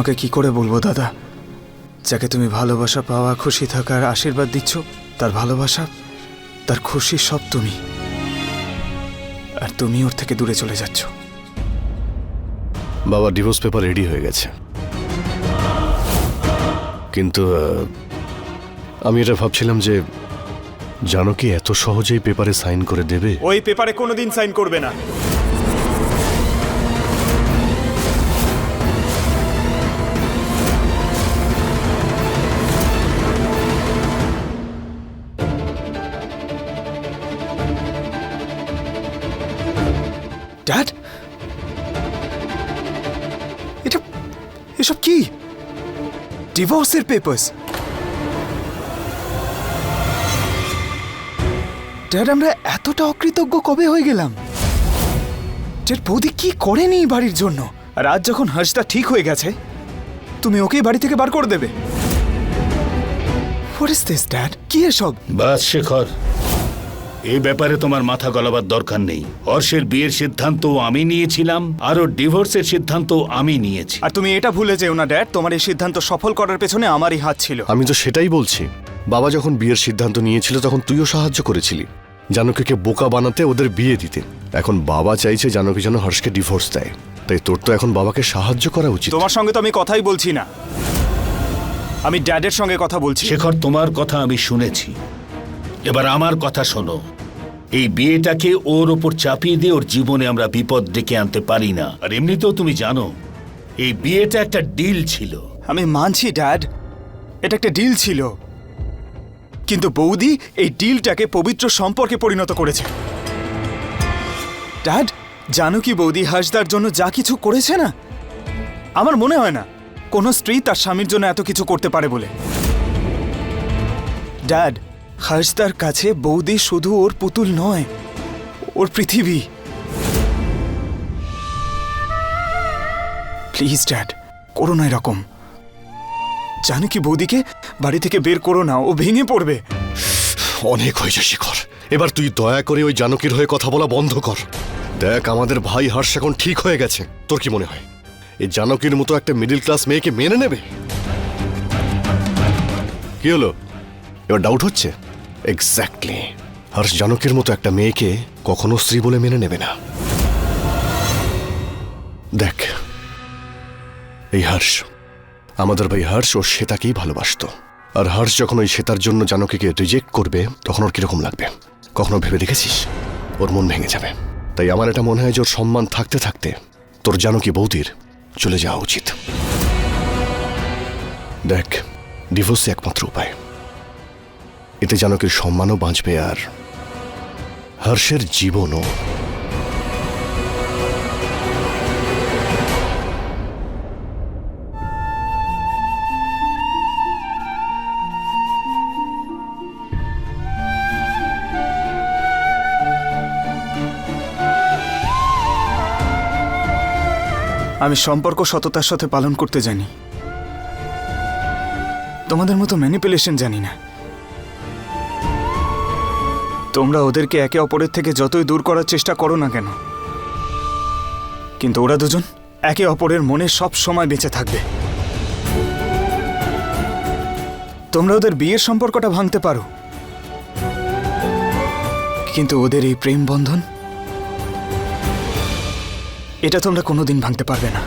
তোমাকে কি করে বলব দাদা? যাকে তুমি ভালোবাসা পাওয়া খুশি থাকার আশীর্বাদ দিচ্ছ তার ভালোবাসা তার খুশি সব তুমি। আর তুমি ওর থেকে দূরে চলে যাচ্ছ। বাবা ডিভোর্স পেপার রেডি হয়ে গেছে। কিন্তু আমি এটা ভাবছিলাম যে জানো কি এত সহজেই পেপারে সাইন করে দেবে? ওই পেপারে কোনোদিন সাইন করবে না। এসব কি? ডিভোর্সের পেপার্স ড্যাড আমরা এতটা অকৃতজ্ঞ কবে হয়ে গেলাম? ড্যাড বৌদি কি করেনি বাড়ির জন্য? আর আজ যখন হর্ষটা ঠিক হয়ে গেছে, তুমি ওকেই বাড়ি থেকে বার করে দেবে। হোয়াট ড্যাড কি এসব? বাস শেখর। এই ব্যাপারে তোমার মাথা গলাবার দরকার নেই। হর্ষের বিয়ের সিদ্ধান্ত আমি নিয়েছিলাম আর ওর ডিভোর্সের সিদ্ধান্ত আমি নিয়েছি। আর তুমি এটা ভুলে যেও না ড্যাড। তোমার এই সিদ্ধান্ত সফল করার পেছনে আমারই হাত ছিল। আমি তো সেটাই বলছি। বাবা যখন বিয়ের সিদ্ধান্ত নিয়েছিল তখন তুইও সাহায্য করেছিলি। জানকীকে বোকা বানাতে ওদের বিয়ে দিতে। এখন বাবা চাইছে জানকী যেন হর্ষকে ডিভোর্স দেয়। তাই তোর তো এখন বাবাকে সাহায্য করা উচিত। তোমার সঙ্গে তো আমি কথাই বলছি না। আমি ড্যাডের সঙ্গে কথা বলছি। শেখর তোমার কথা আমি শুনেছি। এবার আমার কথা শোনো। এই বিয়েটাকে ওর ওপর চাপিয়ে দিয়ে ওর জীবনে আমরা বিপদ ডেকে আনতে পারি না। আর এমনিতেও তুমি জানো, এই বিয়েটা একটা ডিল ছিল। আমি মানছি, ড্যাড, এটা একটা ডিল ছিল। কিন্তু বৌদি এই ডিলটাকে পবিত্র সম্পর্কে পরিণত করেছে। ড্যাড, জানো কি বৌদি হাসদার জন্য যা কিছু করেছে না? আমার মনে হয় না, কোনো স্ত্রী তার স্বামীর জন্য এত কিছু করতে পারে বলে। ড্যাড হাসদার কাছে বৌদি শুধু ওর পুতুল নয়, ওর পৃথিবী। প্লিজ, ড্যাড, করো না এরকম। জানো কি বৌদিকে? বাড়ি থেকে বের করো না, ও ভেঙে পড়বে। অনেক হয়েছে, শিখর। এবার তুই দয়া করে ওই জানকীর হয়ে কথা বলা বন্ধ কর। দেখ, আমাদের ভাই হর্ষ এখন ঠিক হয়ে গেছে। তোর কি মনে হয়? এই জানকীর মতো একটা মিডিল ক্লাস মেয়েকে মেনে নেবে? কি হলো? এবার ডাউট হচ্ছে? এক্স্যাক্টলি হর্ষ জানকীর মতো একটা মেয়েকে কখনো স্ত্রী বলে মেনে নেবে না। দেখ, এই হর্ষ, আমাদের ভাই হর্ষ ও শ্বেতাকেই ভালোবাসতো। আর হর্ষ যখন ওই শ্বেতার জন্য জানকীকে রিজেক্ট করবে, তখন ওর কীরকম লাগবে? কখনো ভেবে দেখেছিস? ওর মন ভেঙে যাবে। তাই আমার এটা মনে হয় যে ওর সম্মান থাকতে থাকতে তোর জানকী বৌদির চলে যাওয়া উচিত। দেখ ডিভোর্সই একমাত্র উপায়। এতে জানকীর সম্মানও বাঁচবে আর হর্ষের জীবনও। আমি সম্পর্ক সততার সাথে পালন করতে জানি। তোমাদের মতো ম্যানিপুলেশন জানি না। তোমরা ওদেরকে একে অপরের থেকে যতই দূর করার চেষ্টা করো না কেন। কিন্তু ওরা দুজন একে অপরের মনে সব সময় বেঁচে থাকবে। তোমরা ওদের বিয়ের সম্পর্কটা ভাঙতে পারো। কিন্তু ওদের এই প্রেম বন্ধন, এটা তোমরা কোনোদিন ভাঙতে পারবে না।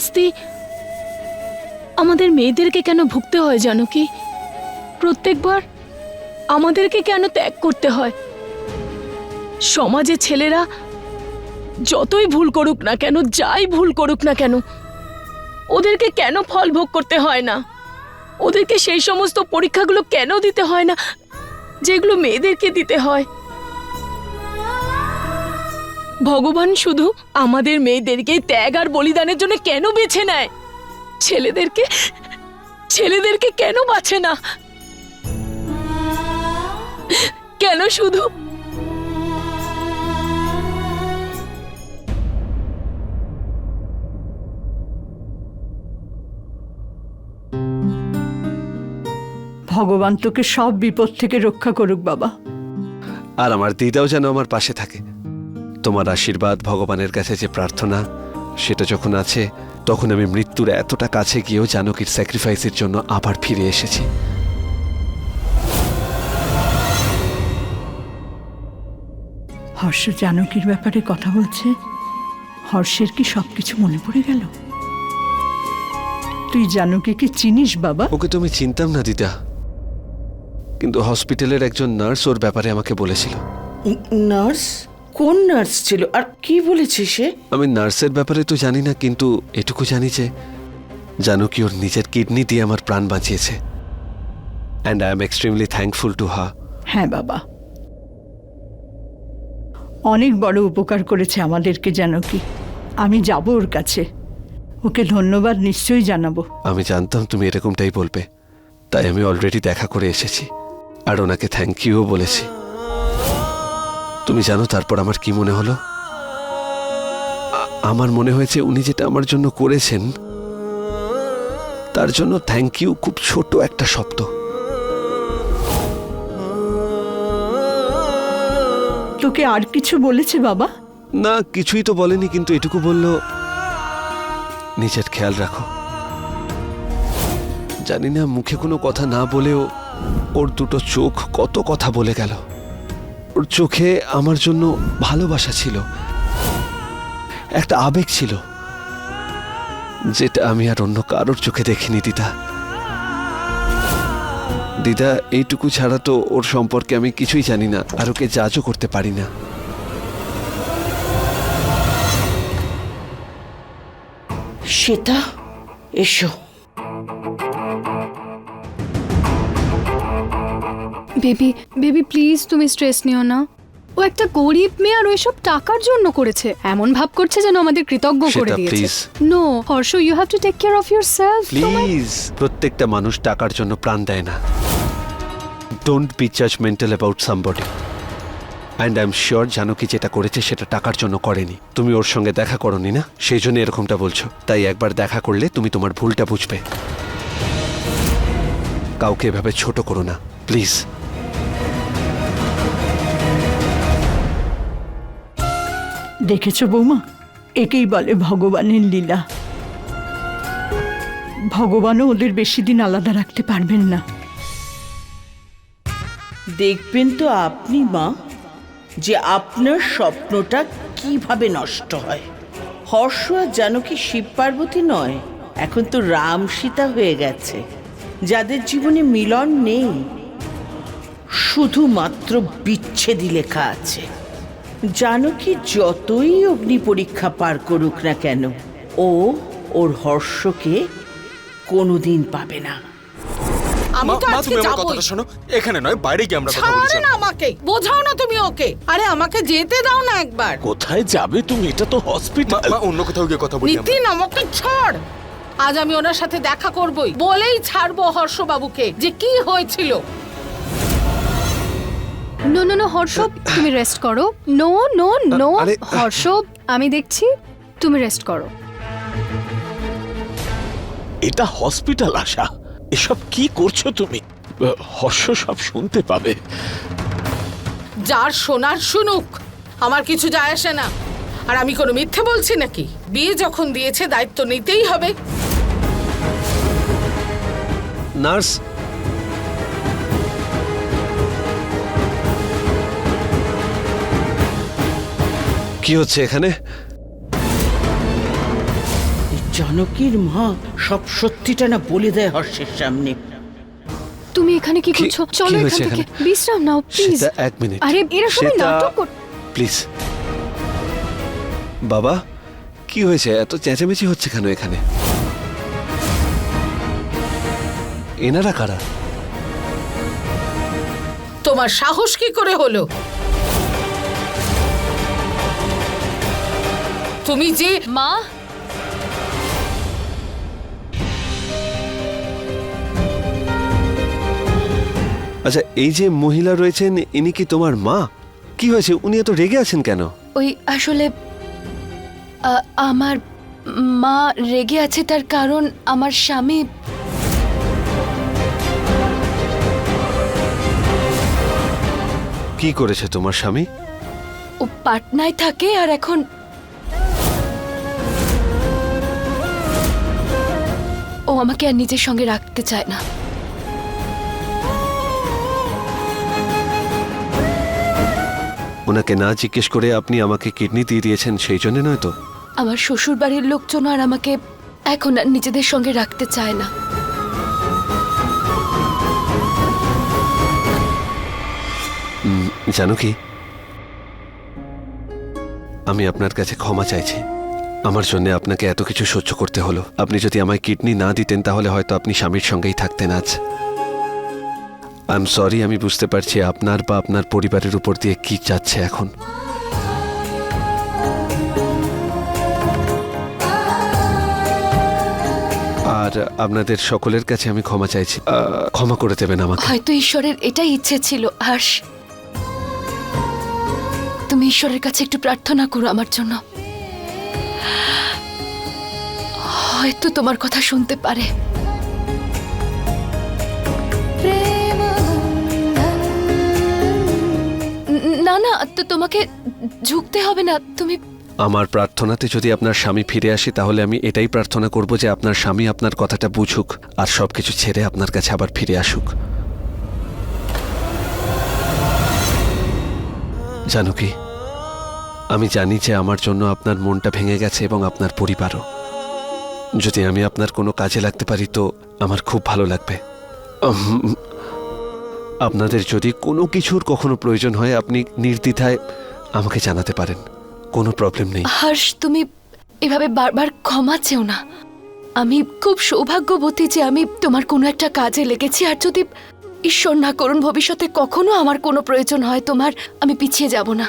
শাস্তি? আমাদের মেয়েদেরকে কেন ভুগতে হয় জানো কি? প্রত্যেকবার আমাদেরকে কেন ত্যাগ করতে হয়? সমাজে ছেলেরা যতই ভুল করুক না কেন, যাই ভুল করুক না কেন, ওদেরকে কেন ফল ভোগ করতে হয় না? ওদেরকে সেই সমস্ত পরীক্ষাগুলো কেন দিতে হয় না, যেগুলো মেয়েদেরকে দিতে হয়? ভগবান শুধু আমাদের মেয়েদেরকে ত্যাগ আর বলিদানের জন্য কেন বেছে নেয়? ছেলেদেরকে ছেলেদেরকে কেন বাছে না? কেন শুধু? ভগবান তোকে সব বিপদ থেকে রক্ষা করুক বাবা। আর আমার দিদাও যেন আমার পাশে থাকে। তোমার আশীর্বাদ ভগবানের কাছে যে প্রার্থনা সেটা যখন আছে তখন আমি মৃত্যুর এতটা কাছে গিয়েও জানকীর স্যাক্রিফাইসের জন্য আবার ফিরে এসেছি। হর্ষ জানকীর ব্যাপারে কথা বলছে। হর্ষের কি সবকিছু মনে পড়ে গেল? তুই জানকীকে চিনিস বাবা? ওকে তো আমি চিনতাম না দিদা। কিন্তু হসপিটালের একজন নার্স ওর ব্যাপারে আমাকে বলেছিল। নার্স? কোন নার্স ছিল? আর কি বলেছে সে? আমি নার্সের ব্যাপারে তো জানি না কিন্তু এটুকু জানি যে জানো কি ওর নিজের কিডনি দিয়ে আমার প্রাণ বাঁচিয়েছে। And I am extremely thankful to হা হ্যাঁ বাবা। অনেক বড় উপকার করেছে আমাদেরকে জানকী আমি যাব ওর কাছে। ওকে ধন্যবাদ নিশ্চয়ই জানাব। আমি জানতাম তুমি এরকমটাই বলবে। তাই আমি অলরেডি দেখা করে এসেছি। আর ওনাকে থ্যাংক ইউও বলেছি। তুমি জানো তারপর আমার কি মনে হলো? আমার মনে হয়েছে উনি যেটা আমার জন্য করেছেন তার জন্য থ্যাংক ইউ খুব ছোট একটা শব্দ। তোকে আর কিছু বলেছে বাবা? না কিছুই তো বলেনি কিন্তু এটুকু বলল নিজের খেয়াল রাখো। জানি না মুখে কোনো কথা না বলেও ওর দুটো চোখ কত কথা বলে গেল। ওর চোখে আমার জন্য ভালোবাসা ছিল। একটা আবেগ ছিল, যেটা আমি আর অন্য কারোর চোখে দেখিনি, দিদা। দিদা, এইটুকু ছাড়া তো ওর সম্পর্কে আমি কিছুই জানি না, আর ওকে জাজও করতে পারি না। শ্বেতা এসো। বেবি বেবি প্লিজ তুমি স্ট্রেস নিও না। ও একটা গরিব মেয়ে আর ওইসব টাকার জন্য করেছে। এমন ভাব করছে যেন আমাদের কৃতজ্ঞ করে দিয়েছে। please. No Harsh you have to take care of yourself please প্রত্যেকটা মানুষ টাকার জন্য প্রাণ দেয় না। Don't be judgmental about somebody and I am sure জানো কি যেটা করেছে সেটা টাকার জন্য করেনি। তুমি ওর সঙ্গে দেখা করনি না? সেই জন্য এরকমটা বলছো। তাই একবার দেখা করলে তুমি তোমার ভুলটা বুঝবে। কাউকে এভাবে ছোট করো না। প্লিজ দেখেছ বৌমা? একেই বলে ভগবানের লীলা। ভগবানও ওদের বেশি দিন আলাদা রাখতে পারবেন না। দেখবেন তো আপনি, মা, যে আপনার স্বপ্নটা কীভাবে নষ্ট হয়। হর্ষ আর জানকী শিব পার্বতী নয়, এখন তো রাম সীতা হয়ে গেছে, যাদের জীবনে মিলন নেই, শুধুমাত্র বিচ্ছেদি লেখা আছে। জানকী যতই অগ্নি পরীক্ষা পার করুক না কেন ও ওর হর্ষকে কোনোদিন পাবে না। আমি তো আজকে যাবই। কথাটা শোনো। এখানে নয় বাইরে গিয়ে আমরা কথা বলছি। ছাড়ে না আমাকে বোঝাও না তুমি ওকে। আরে আমাকে যেতে দাও না একবার। কোথায় যাবে তুমি? এটা তো হসপিটাল মা অন্য কোথাও গিয়ে কথা বলি আমরা। নিতিন আমাকে ছাড়। আজ আমি ওনার সাথে দেখা করবই। বলেই ছাড়বো হর্ষবাবুকে যে কি হয়েছিল। নো নো নো হর্ষ তুমি রেস্ট করো। নো নো নো আরে, হর্ষ আমি দেখছি তুমি রেস্ট করো। এটা হসপিটাল আশা এসব কি করছ তুমি? আহ, হর্ষ সব শুনতে পাবে। যার শোনার শুনুক আমার কিছু যায় আসে না। আর আমি কোনো মিথ্যে বলছি নাকি? বিয়ে যখন দিয়েছে দায়িত্ব নিতেই হবে। নার্স কি হচ্ছে এখানে? জানকীর মা সব সত্যিটা না বলে দেয় হর্ষের সামনে। তুমি এখানে কি করছ? চলো এখান থেকে। বিশ্রাম নাও প্লিজ। এক মিনিট। আরে এরা সবাই নাটক কর প্লিজ। বাবা কি হয়েছে? এত চেঁচামেচি হচ্ছে কেন এখানে? এনারা কারা? তোমার সাহস কি করে হলো? তুমি যে মা? আচ্ছা এই যে মহিলা রয়েছেন ইনি কি তোমার মা? কি হয়েছে? উনি এত রেগে আছেন কেন? ওই আসলে আমার মা রেগে আছে তার কারণ আমার স্বামী কি করেছে তোমার স্বামী? ও পাটনায় থাকে আর এখন ও আমাকে আর নিজের সঙ্গে রাখতে চায় না। ওনাকে না জিজ্ঞেস করে আপনি আমাকে কিডনি দিয়ে দিয়েছেন সেই জন্য নয় তো? আমার শ্বশুর বাড়ির লোকজন আর আমাকে এখন আর নিজেদের সঙ্গে রাখতে চায় না। জানো কি? আমি আপনার কাছে ক্ষমা চাইছি। আমার জন্য আপনাকে এত কিছু সহ্য করতে হলো। আপনি যদি আমায় কিডনি না দিতেন, তাহলে হয়তো আপনি স্বামীর সঙ্গেই থাকতেন আজ। আই এম সরি আমি বুঝতে পারছি আপনার বা আপনার পরিবারের উপর দিয়ে কি যাচ্ছে এখন। আর আপনাদের সকলের কাছে আমি ক্ষমা চাইছি। ক্ষমা করে দেবেন আমাকে। হয়তো ঈশ্বরের এটাই ইচ্ছে ছিল হর্ষ তুমি ঈশ্বরের কাছে একটু প্রার্থনা করো আমার জন্য। হয়তো তোমার কথা শুনতে পারে। ন- না তো তোমাকে ঝুঁকতে হবে না, তুমি আমার প্রার্থনাতে যদি আপনার স্বামী ফিরে আসে, তাহলে আমি এটাই প্রার্থনা করব যে আপনার স্বামী আপনার কথাটা বুঝুক, আর সবকিছু ছেড়ে আপনার কাছে আবার ফিরে আসুক। জানো কি? আমি জানি যে আমার জন্য আপনার মনটা ভেঙে গেছে এবং আপনার পরিবারও। যদি আমি আপনার কোনো কাজে লাগতে পারি তো আমার খুব ভালো লাগবে। আপনাদের যদি কোনো কিছুর কখনো প্রয়োজন হয়, আপনি নির্দ্বিধায় আমাকে জানাতে পারেন। কোনো প্রবলেম নেই। হর্ষ, তুমি এভাবে বারবার ক্ষমা চেও না। আমি খুব সৌভাগ্যবতী যে আমি তোমার কোনো একটা কাজে লেগেছি, আর যদি ঈশ্বর না করুন, ভবিষ্যতে কখনো আমার কোনো প্রয়োজন হয়, তোমার আমি পিছিয়ে যাব না।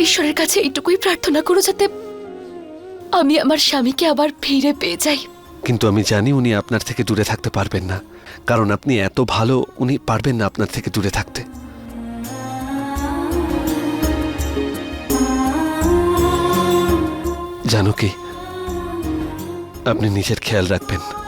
ঈশ্বরের কাছে এইটুকুই প্রার্থনা করো যাতে আমি আমার স্বামীকে আবার ফিরে পেয়ে যাই। কিন্তু আমি জানি উনি আপনার থেকে দূরে থাকতে পারবেন না। কারণ আপনি এত ভালো, উনি পারবেন না আপনার থেকে দূরে থাকতে। জানো কি? আপনি নিজের খেয়াল রাখবেন।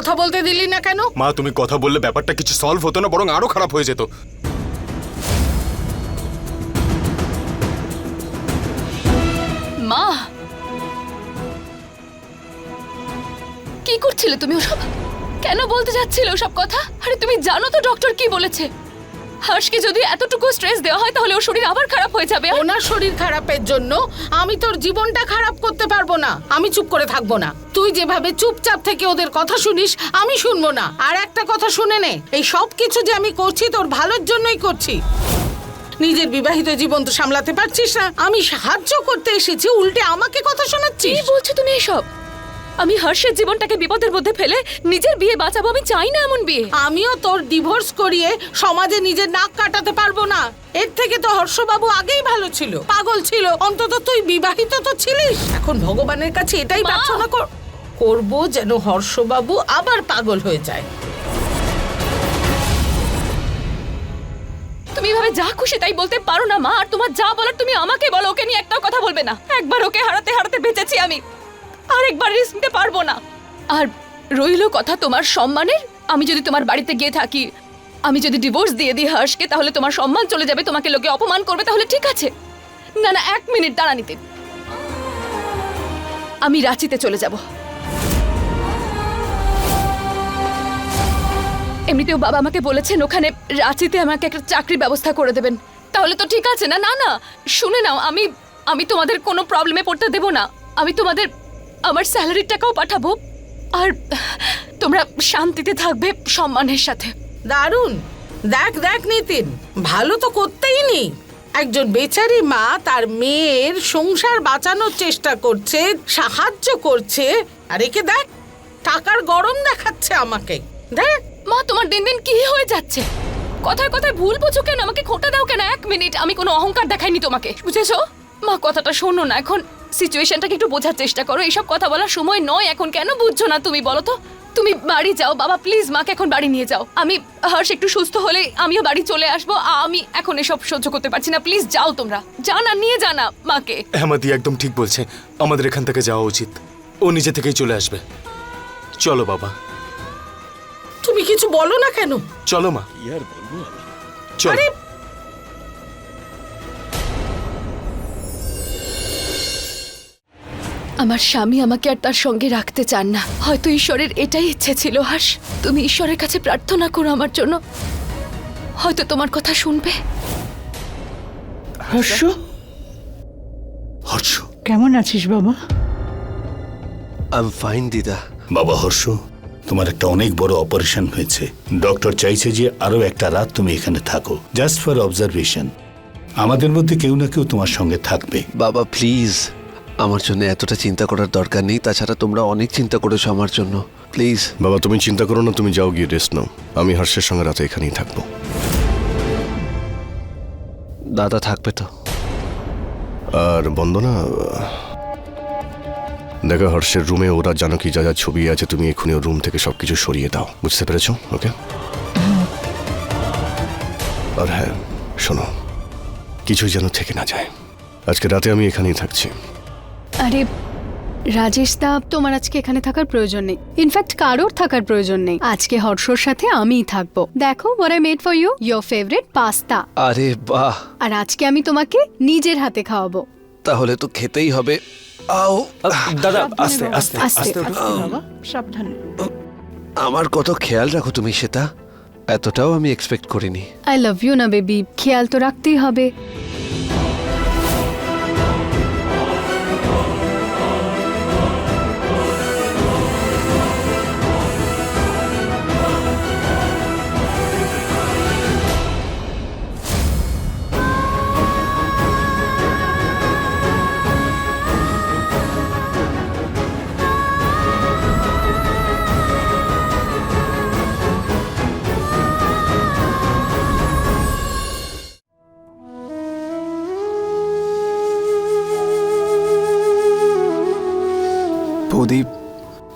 কথা বলতে দিলি না কেন? মা তুমি কথা বললে ব্যাপারটা কিছু সলভ হতো না বরং আরও খারাপ হয়ে যেত। মা! কি করছিলে তুমি ওসব? কেন বলতে যাচ্ছিলে ওসব কথা? আরে তুমি জানো তো ডক্টর কি বলেছে। হর্ষকে যদি এতটুকু স্ট্রেস দেওয়া হয় তাহলে ওর শরীর আবার খারাপ হয়ে যাবে। ওনার শরীর খারাপের জন্য আমি তোর জীবনটা খারাপ করতে পারব না। আমি চুপ করে থাকব না। তুই যেভাবে চুপচাপ থেকে ওদের কথা শুনিস আমি শুনব না। আর একটা কথা শুনে নে এই সব কিছু যে আমি করছি তোর ভালোর জন্যই করছি। নিজের বিবাহিত জীবন তো সামলাতে পারছিস না। আমি সাহায্য করতে এসেছি উল্টে আমাকে কথা শোনাচ্ছিস? কি বলছো তুমি এসব? আমি হর্ষের জীবনটাকে বিপদের মধ্যে ফেলে নিজের বিয়ে বাঁচাবো আমি চাই না এমন বিয়ে। আমিও তোর ডিভোর্স করিয়ে সমাজে নিজের নাক কাটাতে পারব না। এর থেকে তো হর্ষবাবু আগেই ভালো ছিল। পাগল ছিল। অন্তত তুই বিবাহিত তো ছিলিস। এখন ভগবানের কাছে এটাই! প্রার্থনা কর করব যেন হর্ষবাবু আবার পাগল হয়ে যায়। তুমি এভাবে যা খুশি তাই বলতে পারো না মা। আর তোমার যা বলার তুমি আমাকে বলো ওকে নিয়ে একটাও কথা বলবে না। একবার ওকে হারাতে হারাতে বেঁচেছি আমি। আরেকবার রিস্ক নিতে পারব না। আর রইল কথা তোমার সম্মানের? আমি যদি তোমার বাড়িতে গিয়ে থাকি, আমি যদি ডিভোর্স দিয়ে দিই হর্ষকে তাহলে তোমার সম্মান চলে যাবে, তোমাকে লোকে অপমান করবে, তাহলে ঠিক আছে। না না, এক মিনিট, দাঁড়া নিতে। আমি রাঁচিতে চলে যাব। এমনিতেও বাবা আমাকে বলেছেন, ওখানে রাঁচিতে আমাকে একটা চাকরির ব্যবস্থা করে দেবেন। তাহলে তো ঠিক আছে, না না না, শুনে নাও, আমি আমি তোমাদের কোনো প্রবলেমে পড়তে দেব না। আমি তোমাদের আমার স্যালারির টাকাও পাঠাবো। আর তোমরা শান্তিতে থাকবে সম্মানের সাথে। দারুণ। দেখ দেখ নিতিন ভালো তো করতেই নি একজন বেচারি মা তার মেয়ের সংসার বাঁচানোর চেষ্টা করছে সাহায্য করছে আর একে দেখ টাকার গরম দেখাচ্ছে আমাকে। দেখ। মা তোমার দিন দিন কি হয়ে যাচ্ছে? কথায় কথায় ভুল বুঝো কেন? আমাকে খোটা দাও কেন? এক মিনিট আমি কোনো অহংকার দেখাইনি তোমাকে। বুঝেছ? মা কথাটা শোনো না এখন সিচুয়েশনটাকে একটু বোঝার চেষ্টা করো। এইসব কথা বলার সময় নয় এখন কেন? বুঝছ না তুমি বলো তো। তুমি বাড়ি যাও বাবা প্লিজ মাকে এখন বাড়ি নিয়ে যাও। আমি হর্ষ একটু সুস্থ হলে আমিও বাড়ি চলে আসব। আমি এখন এসব সহ্য করতে পারছি না। প্লিজ যাও তোমরা। জানা নিয়ে জানা মাকে। হেমাদি একদম ঠিক বলছে। আমাদের এখান থেকে যাওয়া উচিত। ও নিজে থেকেই চলে আসবে। চলো বাবা। তুমি কিছু বলো না কেন? চলো মা। চলো। আরে আমার স্বামী আমাকে আর তার সঙ্গে রাখতে চান না। হয়তো ঈশ্বরের এটাই ইচ্ছে ছিল হাস। তুমি ঈশ্বরের কাছে প্রার্থনা করো আমার জন্য। হয়তো তোমার কথা শুনবে। হর্ষ? হর্ষ? কেমন আছিস বাবা? আই এম ফাইন দিদা। বাবা হর্ষ তোমার একটা অনেক বড় অপারেশন হয়েছে। ডক্টর চাইছে যে আরও একটা রাত তুমি এখানে থাকো জাস্ট ফর অবজারভেশন আমাদের মধ্যে কেউ না কেউ তোমার সঙ্গে থাকবে। বাবা প্লিজ আমার জন্য এতটা চিন্তা করার দরকার নেই তাছাড়া তোমরা অনেক চিন্তা করেছ আমার জন্য। প্লিজ বাবা তুমি চিন্তা করো না তুমি যাও গিয়ে রেস্ট নাও। আমি হর্ষের সঙ্গে রাতে এখানেই থাকব। দাদা থাকবে তো। আর বন্দনা দেখো হর্ষের রুমে ওরা জানো কি যা যা ছবি আছে তুমি এক্ষুনি ওর রুম থেকে সবকিছু সরিয়ে দাও। বুঝতে পেরেছ? ওকে আর হ্যাঁ শোনো কিছু যেন থেকে না যায়। আজকে রাতে আমি এখানেই থাকছি। আরে রাজেশ দা তোমার আজকে এখানে থাকার প্রয়োজন নেই। ইনফ্যাক্ট কারোর থাকার প্রয়োজন নেই। আজকে হর্ষর সাথে আমিই থাকব। দেখো what I made for you your favourite pasta আরে বাহ। আর আজকে আমি তোমাকে নিজের হাতে খাওয়াবো। তাহলে তো খেতেই হবে। আও। দাদা আস্তে আস্তে আস্তে, বাবা সাবধানে। আমার কত খেয়াল রাখো তুমি সেটা। এতটাও আমি এক্সপেক্ট করিনি। আই লাভ ইউ না বেবি খেয়াল তো রাখতেই হবে।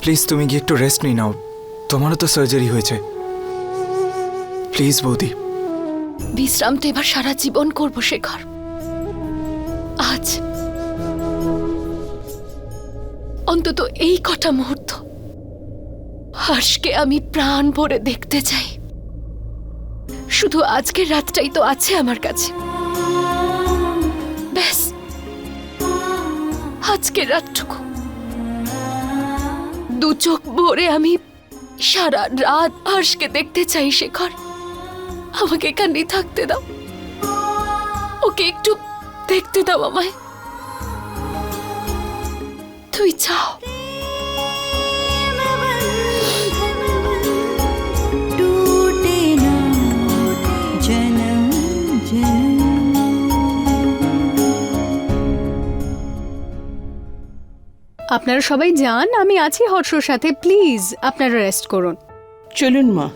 প্লিজ তুমি গিয়ে একটু রেস্ট নিয়ে নাও। তোমারও তো সার্জারি হয়েছে। প্লিজ বৌদি। বিশ্রাম তো এবার সারা জীবন করব, শেখর। আজ। অন্তত এই কটা মুহূর্ত। হাসকে আমি প্রাণ ভরে দেখতে চাই। শুধু আজকের রাতটাই তো আছে আমার কাছে। ব্যাস। আজকের রাতটুকু। দু চোখ ভরে আমি সারা রাত হর্ষকে দেখতে চাই, শেখর। আমাকে এখানে থাকতে দাও। ওকে একটু দেখতে দাও আমায়। তুই চাও আপনারা সবাই যান আমি আছি হর্ষর সাথে। প্লিজ আপনারা রেস্ট করুন। চলুন মা।